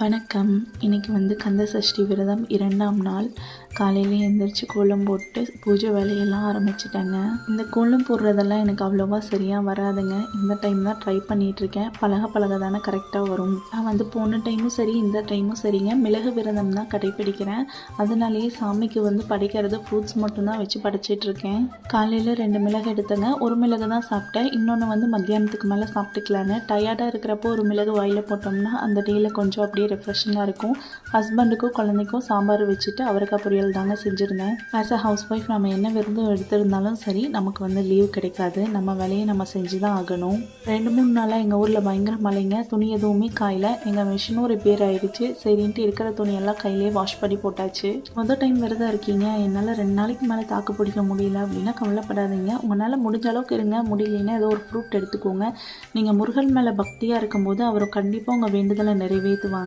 வணக்கம். இன்றைக்கி வந்து கந்த சஷ்டி விரதம் இரண்டாம் நாள். காலையில் எழுந்திரிச்சு கோலம் போட்டு பூஜை வேலையெல்லாம் ஆரம்பிச்சிட்டேங்க. இந்த கோலம் போடுறதெல்லாம் எனக்கு அவ்வளோவா சரியாக வராதுங்க. இந்த டைம் தான் ட்ரை பண்ணிகிட்ருக்கேன் பழக பழக தானே கரெக்டாக வரும். நான் வந்து போன டைமும் சரி இந்த டைமும் சரிங்க. மிளகு விரதம் தான் கடைப்பிடிக்கிறேன். அதனாலேயே சாமிக்கு வந்து படைக்கிறது ஃப்ரூட்ஸ் மட்டும்தான் வச்சு படைச்சிட்ருக்கேன் காலையில் ரெண்டு மிளகு எடுத்தேங்க. ஒரு மிளகு தான் சாப்பிட்டேன். இன்னொன்று வந்து மத்தியானத்துக்கு மேலே சாப்பிட்டுக்கலான்னு. டயர்டாக இருக்கிறப்போ ஒரு மிளகு வாயில் போட்டோம்னா அந்த டேயில் கொஞ்சம் அப்படியே ரெஃப்ரெஷிங்காக இருக்கும். ஹஸ்பண்டுக்கும் குழந்தைக்கும் சாம்பார் வச்சுட்டு அவரைக்காய் பொரியல் தாங்க செஞ்சுருந்தேன். ஆஸ் அ ஹவுஸ் ஒய்ஃப் நம்ம என்ன விருந்தம் எடுத்திருந்தாலும் சரி நமக்கு வந்து லீவ் கிடைக்காது. நம்ம வேலையை நம்ம செஞ்சு தான் ஆகணும். ரெண்டு மூணு நாளாக எங்கள் ஊரில் பயங்கர மழைங்க. துணி எதுவுமே காயில. எங்கள் மிஷினும் ரிப்பேர் ஆயிடுச்சு. சரின்ட்டு இருக்கிற துணியெல்லாம் கையிலே வாஷ் பண்ணி போட்டாச்சு. மொதல் டைம் விரதம் இருக்கீங்க. என்னால் ரெண்டு நாளைக்கு மேலே தாக்கு பிடிக்க முடியல அப்படின்னா கவலைப்படாதீங்க. உங்களால் முடிஞ்ச அளவுக்கு இருங்க. முடியலன்னா ஏதோ ஒரு ஃப்ரூட் எடுத்துக்கோங்க. நீங்கள் முருகன் மேலே பக்தியாக இருக்கும்போது அவர் கண்டிப்பாக உங்கள் வேண்டுதலை நிறைவேற்றுவாங்க.